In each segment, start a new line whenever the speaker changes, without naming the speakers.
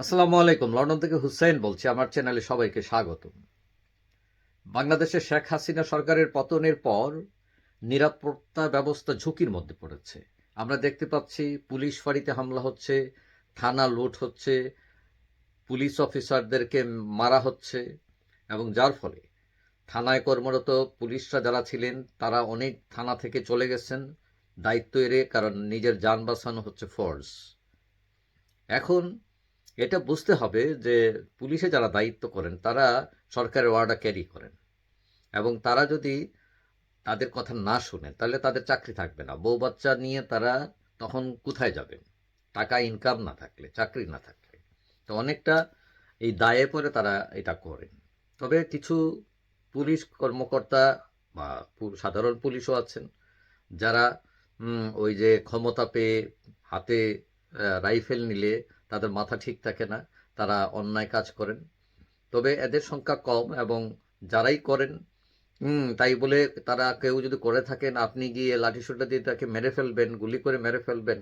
আসসালামু আলাইকুম। লন্ডন থেকে হুসাইন বলছি। আমার চ্যানেলে সবাইকে স্বাগত বাংলাদেশের শেখ হাসিনা সরকারের পতনের পর নিরাপত্তা ব্যবস্থা ঝুঁকির মধ্যে পড়েছে। আমরা দেখতে পাচ্ছি, পুলিশ ফাঁড়িতে হামলা হচ্ছে, থানা লুট হচ্ছে, পুলিশ অফিসারদেরকে মারা হচ্ছে এবং যার ফলে থানায় কর্মরত পুলিশরা যারা ছিলেন, তারা অনেক থানা থেকে চলে গেছেন। দায়িত্ব এড়ে কারণ নিজের যান বাঁচানো হচ্ছে ফোর্স এখন এটা বুঝতে হবে যে পুলিশে যারা দায়িত্ব করেন, তারা সরকারের ওয়ার্ডা ক্যারি করেন। এবং তারা যদি তাদের কথা না শুনে তাহলে তাদের চাকরি থাকবে না। বউ বাচ্চা নিয়ে তারা তখন কোথায় যাবেন? টাকা ইনকাম না থাকলে, চাকরি না থাকলে। তো অনেকটা এই দায়ে পরে তারা এটা করেন। তবে কিছু পুলিশ কর্মকর্তা বা সাধারণ পুলিশও আছেন, যারা ওই যে ক্ষমতা পেয়ে হাতে রাইফেল নিলে তাদের মাথা ঠিক থাকে না, তারা অন্যায় কাজ করেন। তবে এদের সংখ্যা কম এবং যারাই করেন তাই বলে তারা কেউ যদি করে থাকেন, আপনি গিয়ে লাঠিসোঁটা দিয়ে তাকে মেরে ফেলবেন, গুলি করে মেরে ফেলবেন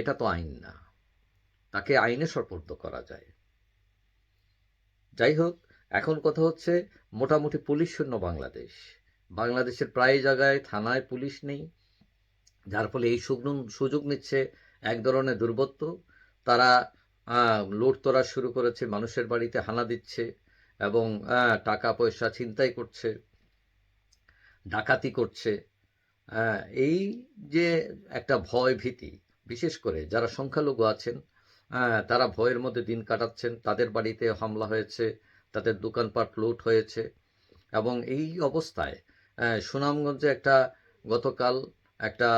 এটা তো আইন না। তাকে আইনে সর্পর্দ করা যায়। যাই হোক, এখন কথা হচ্ছে মোটামুটি পুলিশ শূন্য বাংলাদেশ। বাংলাদেশের প্রায় জায়গায় থানায় পুলিশ নেই, যার ফলে এই সুযোগ নিচ্ছে এক ধরনের দুর্বৃত্ত। তারা লুটতরা শুরু করেছে, মানুষের বাড়িতে হানা দিচ্ছে এবং টাকা পয়সা ছিনতাই করছে, ডাকাতি করছে। এই যে একটা ভয় ভীতি, বিশেষ করে যারা সংখ্যালঘু আছেন তারা ভয়ের মধ্যে দিন কাটাচ্ছেন, তাদের বাড়িতে হামলা হয়েছে, তাদের দোকানপাট লুট হয়েছে এবং এই অবস্থায় সুনামগঞ্জে একটা গতকাল একটা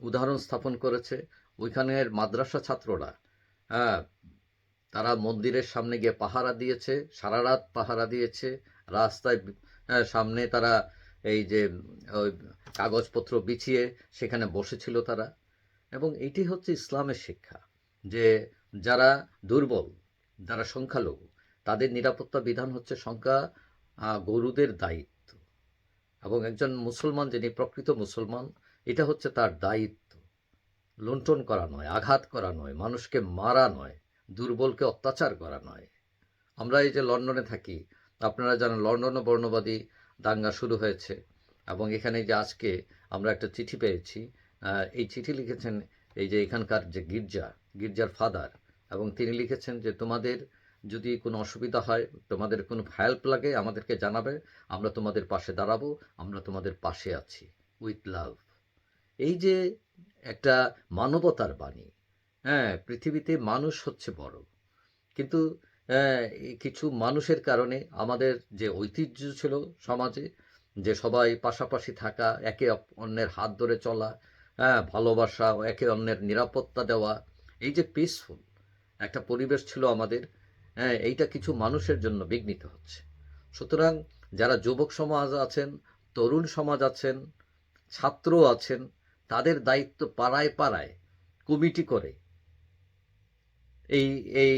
উদাহরণ স্থাপন করেছে, ওইখানের মাদ্রাসা ছাত্ররা হ্যাঁ তারা মন্দিরের সামনে গিয়ে পাহারা দিয়েছে সারা রাত পাহারা দিয়েছে রাস্তায় হ্যাঁ, সামনে তারা এই যে ওই কাগজপত্র বিছিয়ে সেখানে বসেছিল তারা। এবং এটি হচ্ছে ইসলামের শিক্ষা যে যারা দুর্বল যারা সংখ্যালঘু তাদের নিরাপত্তা বিধান হচ্ছে সংখ্যা গরুদের দায়িত্ব। এবং একজন মুসলমান যিনি প্রকৃত মুসলমান এটা হচ্ছে তার দায়িত্ব। লুণ্ঠন করা নয়, আঘাত করা নয়, মানুষকে মারা নয়, দুর্বলকে অত্যাচার করা নয়। আমরা এই যে লন্ডনে থাকি, আপনারা জানেন লন্ডনে বর্ণবাদী দাঙ্গা শুরু হয়েছে এবং এখানে যে আজকে আমরা একটা চিঠি পেয়েছি এই চিঠি লিখেছেন এই যে এখানকার যে গির্জা, গির্জার ফাদার এবং তিনি লিখেছেন যে, তোমাদের যদি কোনো অসুবিধা হয়, তোমাদের কোনো হেল্প লাগে, আমাদেরকে জানাবে, আমরা তোমাদের পাশে দাঁড়াবো, আমরা তোমাদের পাশে আছি উইথ লাভ এই যে একটা মানবতার বাণী। হ্যাঁ পৃথিবীতে মানুষ হচ্ছে বড়। কিন্তু আহ, কিছু মানুষের কারণে আমাদের যে ঐতিহ্য ছিল সমাজে যে সবাই পাশাপাশি থাকা একে অন্যের হাত ধরে চলা হ্যাঁ ভালোবাসা একে অন্যের নিরাপত্তা দেওয়া এই যে পিসফুল একটা পরিবেশ ছিল আমাদের হ্যাঁ এইটা কিছু মানুষের জন্য বিঘ্নিত হচ্ছে। সুতরাং যারা যুবক সমাজ আছেন তরুণ সমাজ আছেন ছাত্র আছেন তাদের দায়িত্ব পাড়ায় পাড়ায় কমিটি করে। এই এই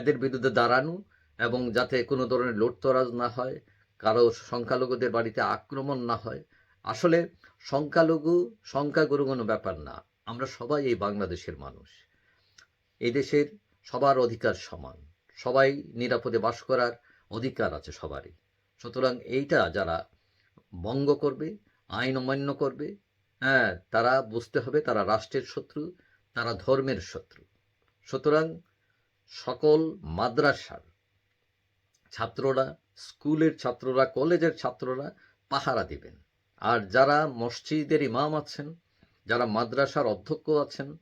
এদের বিরুদ্ধে দাঁড়ানো এবং যাতে কোনো ধরনের লুটতরাজ না হয়, কারও সংখ্যালঘুদের বাড়িতে আক্রমণ না হয়, আসলে সংখ্যালঘু, সংখ্যাগুরু কোনো ব্যাপার না। আমরা সবাই এই বাংলাদেশের মানুষ। এই দেশের সবার অধিকার সমান। সবাই নিরাপদে বাস করার অধিকার আছে সবারই। সুতরাং এইটা যারা ভঙ্গ করবে, আইন অমান্য করবে হ্যাঁ তারা বুঝতে হবে তারা রাষ্ট্রের শত্রু, তারা ধর্মের শত্রু। সুতরাং সকল মাদ্রাসার ছাত্ররা, স্কুলের ছাত্ররা, কলেজের ছাত্ররা পাহারা দিবেন। আর যারা মসজিদের ইমাম আছেন, যারা মাদ্রাসার অধ্যক্ষ আছেন,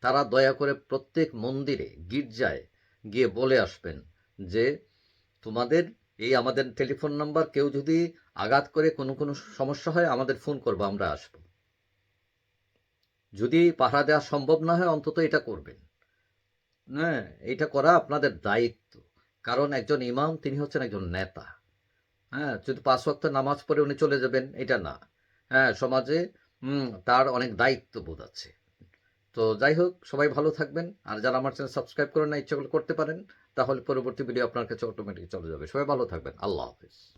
তারা দয়া করে প্রত্যেক মন্দিরে, গির্জায় গিয়ে বলে আসবেন যে, তোমাদের এই আমাদের টেলিফোন নাম্বার কেউ যদি আঘাত করে কোনো কোনো সমস্যা হয়, আমাদের ফোন করব, আমরা আসব। যদি পাহারা দেওয়া সম্ভব না হয়, অন্তত এটা করবেন। হ্যাঁ এটা করা আপনাদের দায়িত্ব। কারণ একজন ইমাম, তিনি হচ্ছেন একজন নেতা। হ্যাঁ যদি পাঁচ ওয়াক্ত নামাজ পড়ে উনি চলে যাবেন, এটা না। হ্যাঁ সমাজে তার অনেক দায়িত্ব বোধ আছে। তো যাই হোক, সবাই ভালো থাকবেন। আর যারা আমার চ্যানেল সাবস্ক্রাইব করেন না ইচ্ছা করতে পারেন। তাহলে পরবর্তী ভিডিও আপনার কাছে অটোমেটিক চলে যাবে। সবাই ভালো থাকবেন। আল্লাহ হাফিজ।